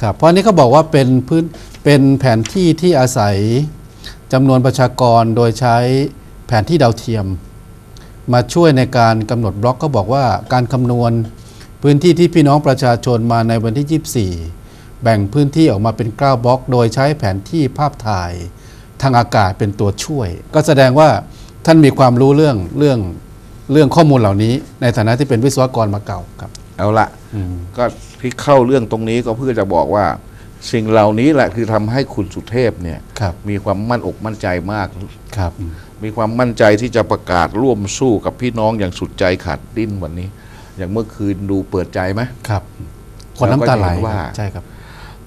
ครับเพราะนี้เขาบอกว่าเป็นพื้นเป็นแผนที่ที่อาศัยจำนวนประชากรโดยใช้แผนที่ดาวเทียม มาช่วยในการกำหนดบล็อกก็บอกว่าการคำนวณพื้นที่ที่พี่น้องประชาชนมาในวันที่ 24 แบ่งพื้นที่ออกมาเป็น9บล็อก โดยใช้แผนที่ภาพถ่ายทางอากาศเป็นตัวช่วย ก็แสดงว่าท่านมีความรู้เรื่องเรื่องเรื่องข้อมูลเหล่านี้ ในฐานะที่เป็นวิศวกรมาเก่าครับ เอาละ ก็ที่เข้าเรื่องตรงนี้ก็เพื่อจะบอกว่า สิ่งเหล่านี้แหละคือทำให้คุณสุเทพเนี่ยครับมีความมั่นอกมั่นใจมากครับ มีความมั่นใจที่จะประกาศร่วมสู้กับพี่น้องอย่างสุดใจขาดดิ้นวันนี้ อย่างเมื่อคืนดูเปิดใจไหมครับคนน้ำตาไหลเราก็เห็นว่าใช่ครับ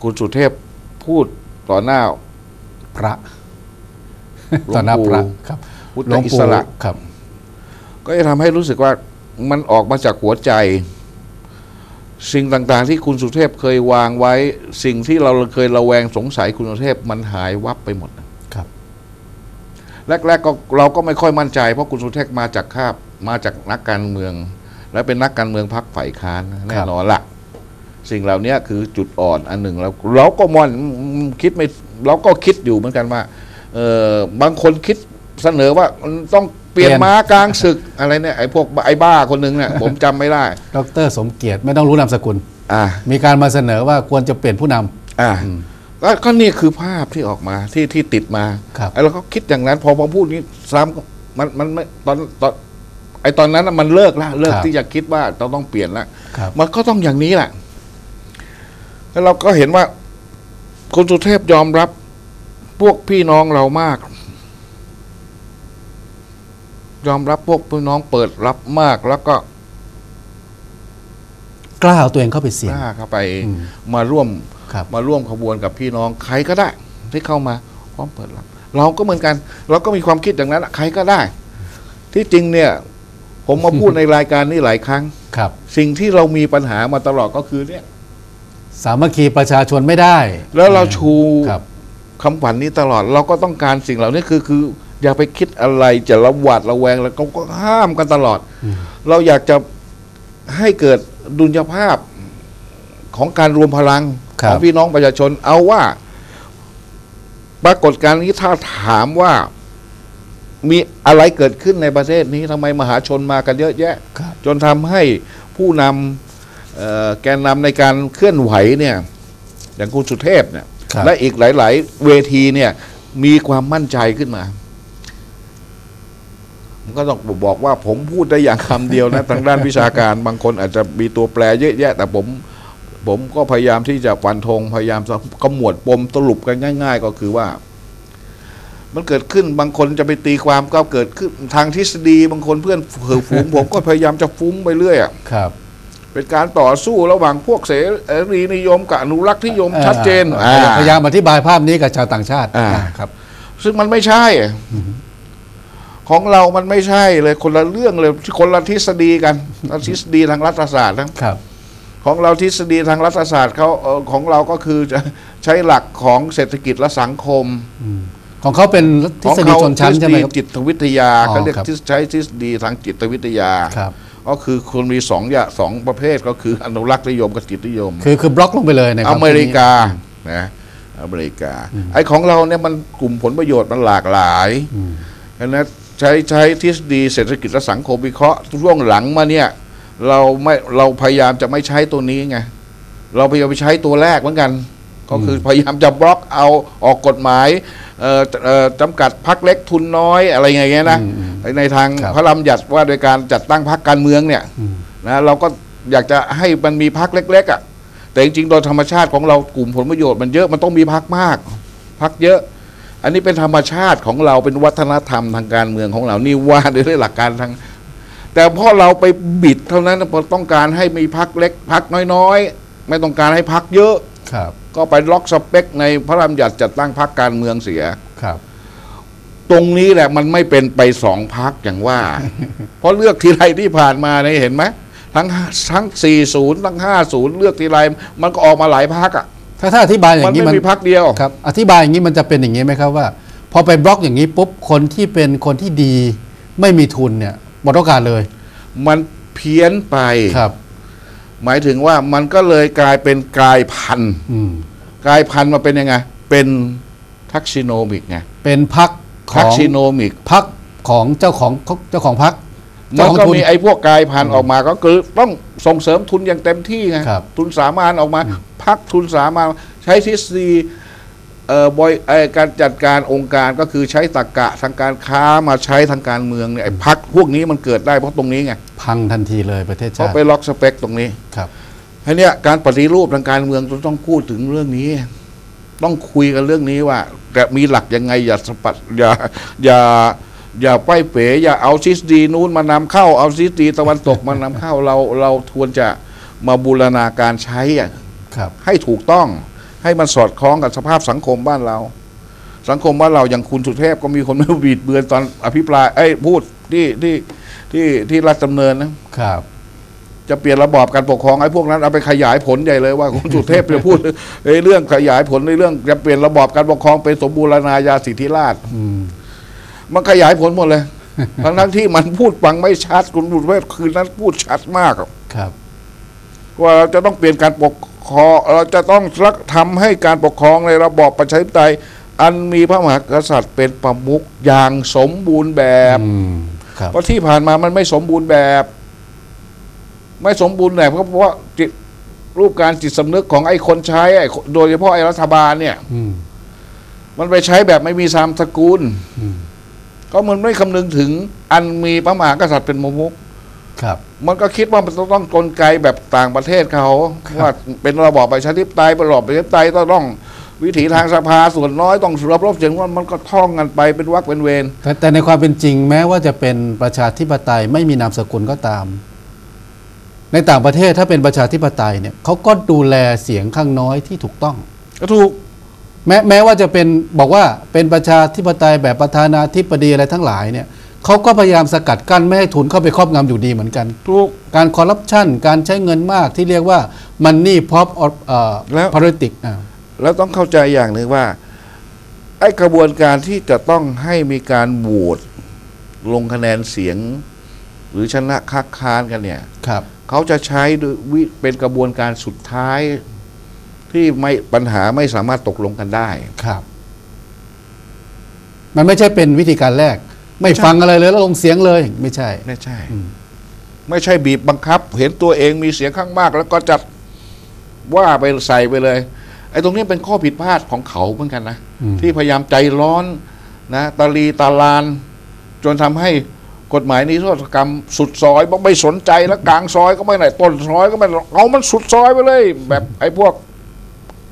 คุณสุเทพพูดต่อหน้าพระหลวงปู่ต่อหน้าพระครับพุทธหลวงอิปู่สระครับ ก็จะทำให้รู้สึกว่ามันออกมาจากหัวใจ สิ่งต่างๆ ที่คุณสุเทพเคยวางไว้ สิ่งที่เราเคยระแวงสงสัยคุณสุเทพมันหายวับไปหมดนะครับ แรกๆก็เราก็ไม่ค่อยมั่นใจ เพราะคุณสุเทพมาจากคาบมาจากนักการเมือง และเป็นนักการเมืองพรรคฝ่ายค้านแน่นอนละสิ่งเหล่านี้คือจุดอ่อนอันหนึ่งแล้วเราก็มอนคิดไม่เราก็คิดอยู่เหมือนกันว่าเออบางคนคิดเสนอว่ามันต้อง เปลี่ยนเปลี่ยนม้ากลางศึกอะไรเนี่ยไอ้พวกไอ้บ้าคนหนึ่งเนี่ยผมจำไม่ได้ ดรสมเกียรติไม่ต้องรู้นามสกุลอ่ามีการมาเสนอว่าควรจะเปลี่ยนผู้นำอ่าอืมก็ก็นี่คือภาพที่ออกมาที่ที่ติดมาครับไอ้เราก็คิดอย่างนั้น พอพอพูดนี้ซ้ำก็มันมันไม่ตอนตอนไอ้ตอนนั้นน่ะมันเลิกละเลิกครับที่จะคิดว่าเราต้องเปลี่ยนละครับมันก็ต้องอย่างนี้แหละแล้วเราก็เห็นว่าคุณสุเทพยอมรับพวกพี่น้องเรามาก ยอมรับพวกพี่น้องเปิดรับมากแล้วก็กล้าเอาตัวเองเข้าไปเสี่ยกง ล้าเข้าไปอืมมาร่วมครับ มาร่วมขบวนกับพี่น้องใครก็ได้ที่เข้ามาพร้อมเปิดรับเราก็เหมือนกัน เราก็มีความคิดอย่างนั้นอะใครก็ได้ ที่จริงเนี่ย ผมมาพูดในรายการนี้หลายครั้ง ครับ สิ่งที่เรามีปัญหามาตลอดก็คือเนี่ย สามัคคีประชาชนไม่ได้แล้วเราชู ครับ คำขวัญนี้ตลอดเราก็ต้องการสิ่งเหล่านี้คือคือ อย่าไปคิดอะไรจะระหวาดระแวงแล้วก็ก็ห้ามกันตลอดอืมเราอยากจะให้เกิดดุลยภาพของการรวมพลังครับของพี่น้องประชาชน เอาว่า ปรากฏการณ์นี้ถ้าถามว่า มีอะไรเกิดขึ้นในประเทศนี้ทำไมมหาชนมากันเยอะแยะครับจนทำให้ผู้นำเอ่อแกนนำในการเคลื่อนไหวเนี่ย อย่างคุณสุเทพเนี่ยครับและอีกหลาย ๆ เวทีเนี่ย มีความมั่นใจขึ้นมา ผมก็ต้องบอกว่าผมพูดได้อย่างคำเดียวนะทางด้านวิชาการบางคนอาจจะมีตัวแปรเยอะแยะ แต่ผมผมก็พยายามที่จะฟันธงพยายามจะขมวดปมสรุปกันง่าย ๆ ก็คือว่า มันเกิดขึ้นบางคนจะไปตีความก็เกิดขึ้นทางทฤษฎีบางคนเพื่อนเหือฝูงผมก็พยายามจะฟุ้งไปเรื่อยอะครับ เป็นการต่อสู้ระหว่างพวกเสรีนิยมกับอนุรักษ์นิยมชัดเจนอ่าอ่าพยายามอธิบายภาพนี้กับชาวต่างชาติอ่าอ่าครับ ซึ่งมันไม่ใช่ ของเรามันไม่ใช่เลยคนละเรื่องเลยคนละทฤษฎีกันทฤษฎีทางรัฐศาสตร์นะครับ ของเราทฤษฎีทางรัฐศาสตร์เขาเอ่อของเราก็คือจะใช้หลักของเศรษฐกิจและสังคมของเขาเป็นทฤษฎีชนชั้นใช่ไหมทฤษครับฎีจิตวิทยาอ๋อเขาเรียกครับทฤษใช้ทฤษฎีทางจิตวิทยาครับก็คือคนมีสองอย่างสองประเภทก็คืออนุรักษ์นิยมกับจิตนิยม คือคือบล็อกลงไปเลยในควอเมริกานะอเมริกาไอ้ของเราเนี่ยมันกลุ่มผลประโยชน์มันหลากหลายอืมฉะนั้นใช้ใช้ทฤษฎีเศรษฐกิจและสังคมวิเคราะห์ช่วงหลังมาเนี่ยเราไม่เราพยายามจะไม่ใช้ตัวนี้ไงเราพยายามไปใช้ตัวแรกเหมือนกัน ก็คือพยายามจะบล็อกเอาออกกฎหมายเอ่อเอ่อจำกัดพักเล็กทุนน้อยอะไรอย่างเงี้ยนะอืมอืมในทางครับพระราชบัญญัติว่าโดยการจัดตั้งพรรคการเมืองเนี่ยอืมนะเราก็อยากจะให้มันมีพักเล็ก ๆอะ่ะ แต่จริงๆโดยธรรมชาติของเรากลุ่มผลประโยชน์มันเยอะมันต้องมีพักมากพักเยอะ อันนี้เป็นธรรมชาติของเราเป็นวัฒนธรรมทางการเมืองของเรานี่ว่าโดยหลักการทาง แต่พอเราไปบิดเท่านั้นพอต้องการให้มีพักเล็กพักน้อยๆ ไม่ต้องการให้พักเยอะครับ ก็ไปล็อกสเปค ในพระราชบัญญัติจัดตั้งพักการเมืองเสียครับ ตรงนี้แหละมันไม่เป็นไปสองพักอย่างว่า เพราะเลือกทีไรที่ผ่านมาเนี่ยเห็นไหมทั้งทั้ง 40 ทั้ง 50 เลือกทีไรมันก็ออกมาหลายพักอะ ถ้าถ้าอธิบายอมันย่างนี้ไม่มันมีพักเดียวครับอธิบายอย่างนี้มันจะเป็นอย่างนี้ไหมครับว่า พอไปบล็อกอย่างนี้ปุ๊บคนที่เป็นคนที่ดีไม่มีทุนเนี่ยหมดโอกาสเลย มันเพี้ยนไปครับ หมายถึงว่ามันก็เลยกลายเป็นกลายพันธุ์อืมกลายพันธุ์มาเป็นยังไง เป็นทักซิโนมิกไงเป็นพักขทัอกงซิโนมิกพักของเจ้าของเจ้าของพัก มัเจ้านของก็ทุนมีไอ้พวกกลายพันธุ์ออกมาก็คือต้องส่งเสริมทุนอย่างเต็มที่ไงครับทุนสามานออกมา พักทุนสามานใช้ทฤษฎีเอ่อบอยเอ่อการจัดการองค์การก็คือใช้ตรรกะทางการค้ามาใช้ทางการเมืองเนี่ยไอ้พักพวกนี้มันเกิดได้เพราะตรงนี้ไงพังทันทีเลยประเทศเพชาราะติไปล็อกสเปคตรงนี้ครับไอ้เนี่ยการปฏิรูปทางการเมืองต้องพูดถึงเรื่องนี้ ต้องคุยกันเรื่องนี้ว่าจะมีหลักยังไงอย่าสะปัดอย่าอย่า อย่าไปเป๋อย่าเอาทฤษฎีนู้นมานำเข้าเอาทฤษฎีตะวันตกมานำเข้าเราเราควรจะมาบูรณาการใช้อะครับให้ถูกต้องให้มันสอดคล้องกับสภาพสังคมบ้านเรา สังคมบ้านเราอย่างคุณสุเทพก็มีคนไม่บีดเบือนตอนอภิปรายเอ้ยพูดที่ที่ที่ที่รัฐดำเนินนะครับ จะเปลี่ยนระบอบการปกครองไอ้พวกนั้นเอาไปขยายผลใหญ่เลยว่าคุณสุเทพจะพูดเอ้ยเรื่องขยายผลในเรื่องจะเปลี่ยนระบอบการปกครองเป็นสมบูรณาญาสิทธิราชย์อื มมันขยายผลหมดเลย ทั้งทั้งๆที่มันพูดฟังไม่ชัดคุณสุเทพคืนนั้นพูดชัดมากอะครับ ว่าเราจะต้องเปลี่ยนการปกครองเราจะต้องรักทำให้การปกครองในระบอบประชาธิปไตยอันมีพระมหากษัตริย์เป็นประมุขอย่างสมบูรณ์แบบอืมครับเพราะที่ผ่านมามันไม่สมบูรณ์แบบ ไม่สมบูรณ์แบบก็เพราะว่าจิตรูปการจิตสำนึกของไอ้คนใช้ไอ้โดยเฉพาะไอ้รัฐบาลเนี่ยอืมมันไปใช้แบบไม่มีสามสกุลอืม ก็มันไม่คำนึงถึงอันมีพระมหากษัตริย์เป็นประมุขครับ มันก็คิดว่ามันต้องต้องกลไกแบบต่างประเทศเขาครับว่าเป็นระบอบประชาธิปไตยเป็นระบอบประชาธิปไตยต้องต้อง วิถีทางสภาส่วนน้อยต้องรับรบเสียงว่ามันก็ท่องกันไปเป็นวรรคเป็นเวรแต่แต่ในความเป็นจริงแม้ว่าจะเป็นประชาธิปไตยไม่มีนามสกุลก็ตาม ในต่างประเทศถ้าเป็นประชาธิปไตยเนี่ยเขาก็ดูแลเสียงข้างน้อยที่ถูกต้องก็ถูก แม้แม้ว่าจะเป็นบอกว่าเป็นประชาธิปไตยแบบประธานาธิบดีอะไรทั้งหลายเนี่ยเขาก็พยายามสกัดกั้นไม่ให้ทุนเข้าไปครอบงำอยู่ดีเหมือนกันถูกการคอร์รัปชันการใช้เงินมากที่เรียกว่ามันนี่พ o อแล้ว พาริติกอ่าแล้วต้องเข้าใจอย่างหนึ่งว่า ไอ้กระบวนการที่จะต้องให้มีการโหวตลงคะแนนเสียง หรือชนะคัดค้านกันเนี่ย ครับ เขาจะใช้ด้วยวิเป็นกระบวนการสุดท้าย ที่ไม่ปัญหาไม่สามารถตกลงกันได้ครับ มันไม่ใช่เป็นวิธีการแรก ไม่ฟังอะไรเลยแล้วลงเสียงเลย ไม่ใช่ ไม่ใช่อืมไม่ใช่บีบบังคับ เห็นตัวเองมีเสียงข้างมาก แล้วก็จัดว่าไปใส่ไปเลย ไอ้ตรงนี้เป็นข้อผิดพลาดของเขาเหมือนกันนะอืมที่พยายามใจร้อนนะตาลีตาลาน จนทำให้กฎหมายนิรโทษกรรมสุดซอยบอกไม่สนใจแล้วกลางซอยก็ไม่ไหนต้นซอยก็ไม่เอามันสุดซอยไปเลย แบบไอ้พวก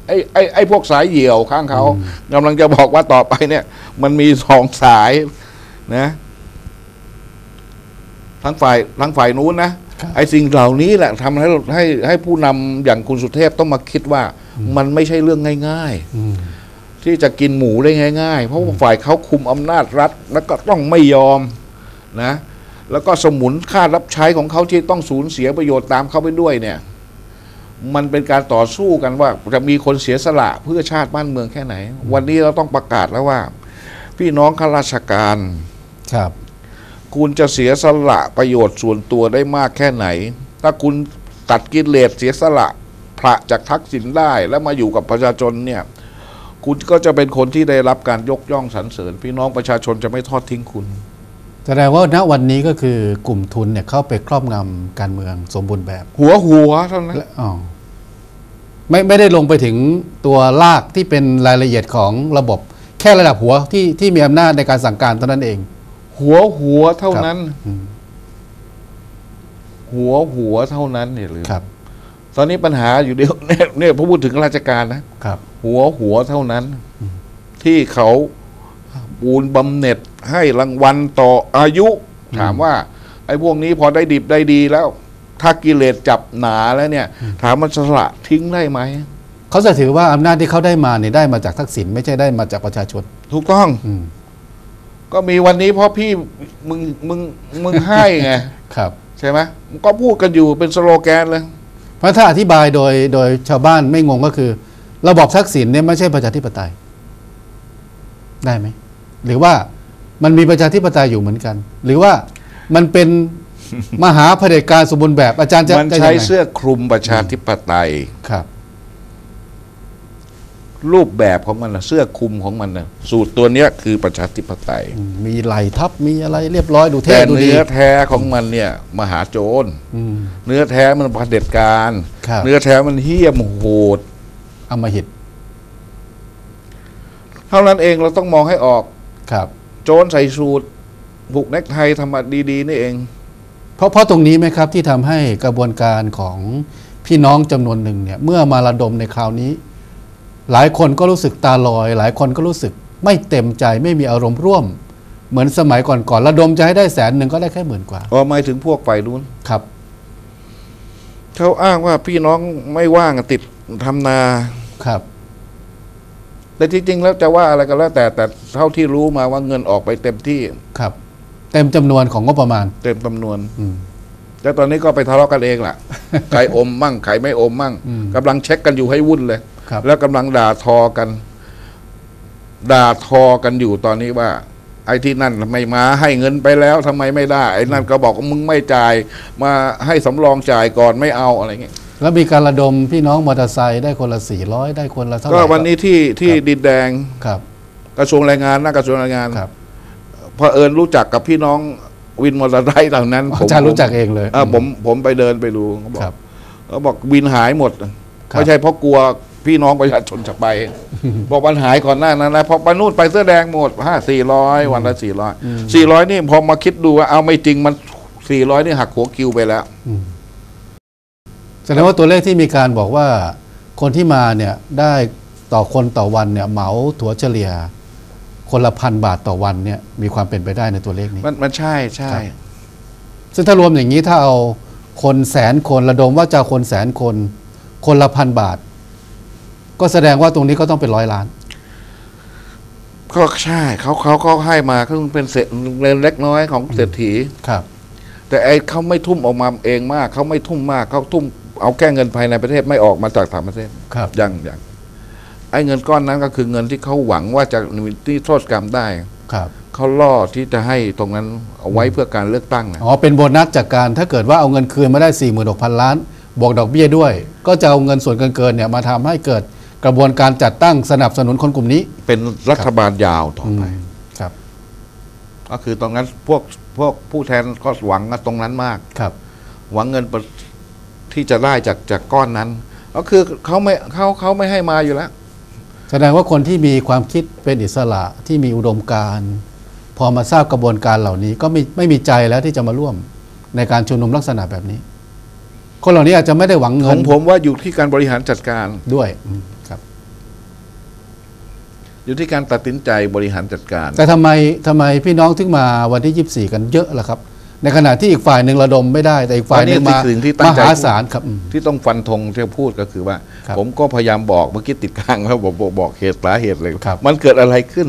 ไอ้ไอ้ไอ้พวกสายเหี่ยวข้างเขากำลังจะบอกว่าต่อไปเนี่ย มันมีสองสายนะทั้งฝ่ายทั้งฝ่ายนู้นนะครับไอ้สิ่งเหล่านี้แหละทำให้ให้ให้ผู้นำอย่างคุณสุเทพต้องมาคิดว่า มันไม่ใช่เรื่องง่ายๆอืมที่จะกินหมูได้ง่าย ๆ เพราะว่าฝ่ายเขาคุมอำนาจรัฐ แล้วก็ต้องไม่ยอมนะ แล้วก็สมุนค่ารับใช้ของเขาที่ต้องสูญเสียประโยชน์ตามเขาไปด้วยเนี่ย มันเป็นการต่อสู้กันว่าจะมีคนเสียสละเพื่อชาติบ้านเมืองแค่ไหน วันนี้เราต้องประกาศแล้วว่า พี่น้องข้าราชการครับ คุณจะเสียสละประโยชน์ส่วนตัวได้มากแค่ไหน ถ้าคุณตัดกิเลสเสียสละพระจากทักษิณได้แล้วมาอยู่กับประชาชนเนี่ย คุณก็จะเป็นคนที่ได้รับการยกย่องสรรเสริญ พี่น้องประชาชนจะไม่ทอดทิ้งคุณแสดงว่าณวันนี้ก็คือกลุ่มทุนเนี่ยเข้าไปครอบงำการเมืองสมบูรณ์แบบ หัวหัวเท่านั้นและอ๋อ ไม่ไม่ได้ลงไปถึงตัวลากที่เป็นรายละเอียดของระบบ แค่ระดับหัวที่ที่มีอำนาจในการสั่งการเท่านั้นเอง หัวหัวเท่านั้นอืมหัวหัวเท่านั้นเนี่ยหรือครับ ตอนนี้ปัญหาอยู่เดียวเนี่ยเนี่ยพอพูดถึงราชการนะครับ หัวหัวเท่านั้น ที่เขาบูนบำเหน็จให้รางวัลต่ออายุ ถามว่า ไอ้พวกนี้พอได้ดิบได้ดีแล้ว ถ้ากิเลสจับหนาแล้วเนี่ย ถามมันสละทิ้งได้ไหม เขาจะถือว่าอำนาจที่เขาได้มาเนี่ยได้มาจากทักษิณไม่ใช่ได้มาจากประชาชน ถูกต้องอืมก็มีวันนี้เพราะพี่มึงมึงมึงให้ไง ครับ ใช่ไหมก็พูดกันอยู่เป็นสโลแกนเลย เพราะถ้าอธิบายโดยโดยชาวบ้านไม่งงก็คือ ระบอบทักษิณเนี่ยไม่ใช่ประชาธิปไตย ได้ไหม หรือว่ามันมีประชาธิปไตยอยู่เหมือนกัน หรือว่ามันเป็น มหาเผด็จการสมบูรณ์แบบอาจารย์จะมันจะใช้ยังไงเสื้อคลุมประชาธิปไตย ครับ รูปแบบของมันนะเสื้อคลุมของมันนะสูตรตัวเนี้ยคือประชาธิปไตยอืมมีไหลทับมีอะไรเรียบร้อยดูเท่แต่ดูดี เนื้อแท้ของมันเนี่ยมหาโจร อืม เนื้อแท้มันเผด็จการ ครับ เนื้อแท้มันเหี้ยมโหด อำมหิตเท่านั้นเองเราต้องมองให้ออก ครับ โจรใส่สูตรผูกเน็กไททำมาดี ๆ นี่เอง เพราะเพราะตรงนี้ไหมครับที่ทำให้กระบวนการของพี่น้องจำนวนหนึ่งเนี่ยเมื่อมาระดมในคราวนี้ หลายคนก็รู้สึกตาลอย หลายคนก็รู้สึกไม่เต็มใจไม่มีอารมณ์ร่วม เหมือนสมัยก่อนๆระดมจะให้ได้แสนหนึ่งก็ได้แค่หมื่นกว่าพอหมายถึงพวกฝ่ายนู้นครับเขาอ้างว่าพี่น้องไม่ว่างอะติดทำนาครับแต่จริงๆแล้วจะว่าอะไรก็แล้วแต่แต่เท่าที่รู้มาว่าเงินออกไปเต็มที่ครับ เต็มจำนวนของงบประมาณ เต็มจำนวนอืมแต่ตอนนี้ก็ไปทะเลาะกันเองล่ะ ใครอมมั่ง ใครไม่อมมั่งอืมกำลังเช็คกันอยู่ให้วุ่นเลยครับแล้วกำลังด่าทอกัน ด่าทอกันอยู่ตอนนี้ว่า ไอ้ที่นั่นไม่มาให้เงินไปแล้วทำไมไม่ได้ ไอ้นั่นก็บอกว่ามึงไม่จ่าย มาให้สำรองจ่ายก่อนไม่เอาอะไรเงี้ย แล้วมีการระดมพี่น้องมอเตอร์ไซค์ได้คนละสี่ร้อยได้คนละเท่าไหร่ ก็วันนี้ที่ที่ครับดินแดง ครับ กระทรวงแรงงานนะกระทรวงแรงงานครับ พอเผอิญรู้จักกับพี่น้องวินมอเตอร์ไซค์เหล่านั้นผมอาจารย์รู้จักเองเลยเออผมผมไปเดินไปดูเขาบอครักบเขาบอกวินหายหมดครับไม่ใช่เพราะกลัวพี่น้องประชาชนจะไป บอกวันหายก่อนหน้านั้นแล้วพอไปนู่นไปเสื้อแดงหมดห้าสี่ร้อยวันละสี่ร้อยสี่ร้อยนี่พอมาคิดดูว่าเอาไม่จริงมันสี่ร้อยนี่หักหัวคิวไปแล้วแสดงว่าตัวเลขที่มีการบอกว่า คนที่มาเนี่ยได้ต่อคนต่อวันเนี่ยเหมาถัวเฉลี่ย คนละพันบาทต่อวันเนี่ยมีความเป็นไปได้ในตัวเลขนี้ มันมันใช่ใช่ครับซึ่งถ้ารวมอย่างนี้ถ้าเอาคนแสนคนระดมว่าจะเอาคนแสนคน คนละพันบาท ก็แสดงว่าตรงนี้ก็ต้องเป็นร้อยล้าน ก็ใช่เขาเขาเขาให้มาก็เป็นเศษเงินเล็กน้อยของเศรษฐีครับ แต่ไอ้เขาไม่ทุ่มออกมาเองมากเขาไม่ทุ่มมากเขาทุ่มเอาแค่เงินภายในประเทศไม่ออกมาจากต่างประเทศครับยังยัง ไอ้เงินก้อนนั้นก็คือเงินที่เขาหวังว่าจะที่โทษกรรมได้ครับเขาล่อที่จะให้ตรงนั้นเอาไว้เพื่อการเลือกตั้งนะอ๋อเป็นโบนัสจากการถ้าเกิดว่าเอาเงินคืนมาได้ 4 6 0 0 0 ล้าน บวกดอกเบี้ยด้วย ก็จะเอาเงินส่วนเกินๆเนี่ยมาทำให้เกิดกระบวนการจัดตั้งสนับสนุนคนกลุ่มนี้ เป็นรัฐบาลยาวต่ออืไปมครับ ก็คือตรงนั้นพวกพวกผู้แทนก็หวังตรงนั้นมากครับ หวังเงินประที่จะได้จากจากก้อนนั้น ก็คือเขาไม่เขาเขาไม่ให้มาอยู่แล้ว แสดงว่าคนที่มีความคิดเป็นอิสระที่มีอุดมการณ์ พอมาทราบกระบวนการเหล่านี้ก็ไม่ไม่มีใจแล้วที่จะมาร่วมในการชุมนุมลักษณะแบบนี้ คนเหล่านี้อาจจะไม่ได้หวังขเงิอนงผมว่าอยู่ที่การบริหารจัดการ ด้วยอืมครับ อยู่ที่การตัดสินใจบริหารจัดการ แต่ทำไมทำไมพี่น้องถึงมาวันที่ 24 กันเยอะล่ะครับ ในขณะที่อีกฝ่ายหนึ่งระดมไม่ได้ แต่อีกฝ่ายหนึ่งมาอันนี้สิ่งที่ตั้มงใจหาศาลครับอืมที่ต้องฟันธงที่พูดก็คือว่าครับผมก็พยายามบอกเมื่อกี้ติดข้างแล้วบอกบอกบอกเหตุสาเหตุเลยครับมันเกิดอะไรขึ้น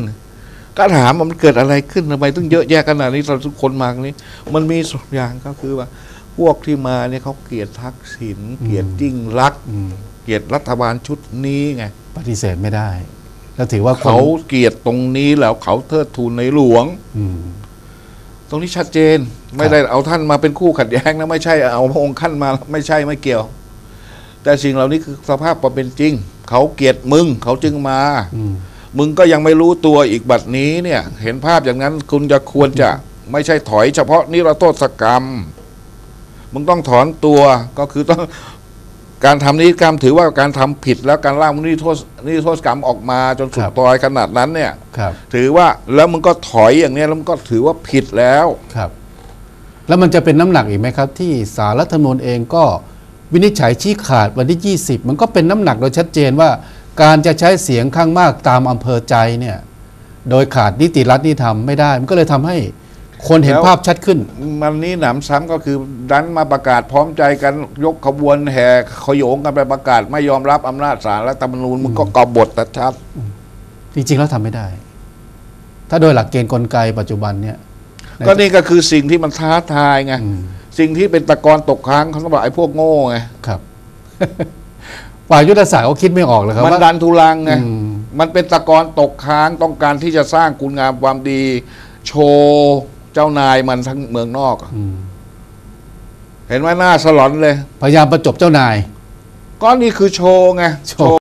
ก็ถามว่ามันเกิดอะไรขึ้นทำไมต้องเยอะแยะขนาดนี้เราทุกคนมาตรงนี้ มันมีสองอย่างก็คือว่า พวกที่มาเนี่ยเขาเกลียดทักษิณเกลียดยิ่งรักษณ์อืมเกลียดรัฐบาลชุดนี้ไงปฏิเสธไม่ได้ แล้วถือว่าคนเขาเกลียดตรงนี้แล้วเขาเทิดทูนในหลวง อืมต รงนี้ชัดเจนไม่ได้เอาท่านมาเป็นคู่ขัดแย้งนะไม่ใช่เอาพระองค์ขั้นมาไม่ใช่ไม่เกี่ยว แต่สิ่งเหล่านี้คือสภาพความเป็นจริง เขาเกลียดมึงเขาจึงมาอืมมึงก็ยังไม่รู้ตัวอีกบัดนี้เนี่ย เห็นภาพอย่างนั้นคุณจะควรจะไม่ใช่ถอยเฉพาะนิรโทษกรรม มึงต้องถอนตัวก็คือต้อง การทำนิติกรรมถือว่าการทำผิดแล้วการล่างนิรโทษนิรโทษกรรมออกมาจนสุดตอยขนาดนั้นเนี่ยครับถือว่าแล้วมึงก็ถอยอย่างเนี้ยแล้วมึงก็ถือว่าผิดแล้วครับ แล้วมันจะเป็นน้ำหนักอีกไหมครับ ที่สารรัฐธรรมนูญเองก็วินิจฉัยชี้ขาดวันที่ 20 มันก็เป็นน้ำหนักโดยชัดเจนว่า การจะใช้เสียงข้างมากตามอำเภอใจเนี่ยโดยขาดนิติรัฐนิธรรมไม่ได้ มันก็เลยทำให้ คนเห็นแล้วภาพชัดขึ้น มันนี้หนำซ้ำก็คือดันมาประกาศพร้อมใจกันยกขบวนแห่ขโยงกันไปประกาศ ไม่ยอมรับอำนาจศาลรัฐธรรมนูญมึงก็กบฏแต่ชัดจริงๆแล้วทำไม่ได้ ถ้าโดยหลักเกณฑ์กลไกปัจจุบันเนี่ย ก็นี่ก็คือสิ่งที่มันท้าทายไงอืมสิ่งที่เป็นตะกอนตกค้างเขาก็บอกไอ้พวกโง่ไงครับฝ่ายยุทธศาสตร์เขาคิดไม่ออกเลยครับมันว่าดันทุลังไงอืมมันเป็นตะกอนตกค้างต้องการที่จะสร้างคุณงามความดี โชว์ เจ้านายมันทั้งเมืองนอกอะอืมเห็นไหมหน้าสลอนเลย พยายามประจบเจ้านาย ก็นี่คือโชว์ไงโชว์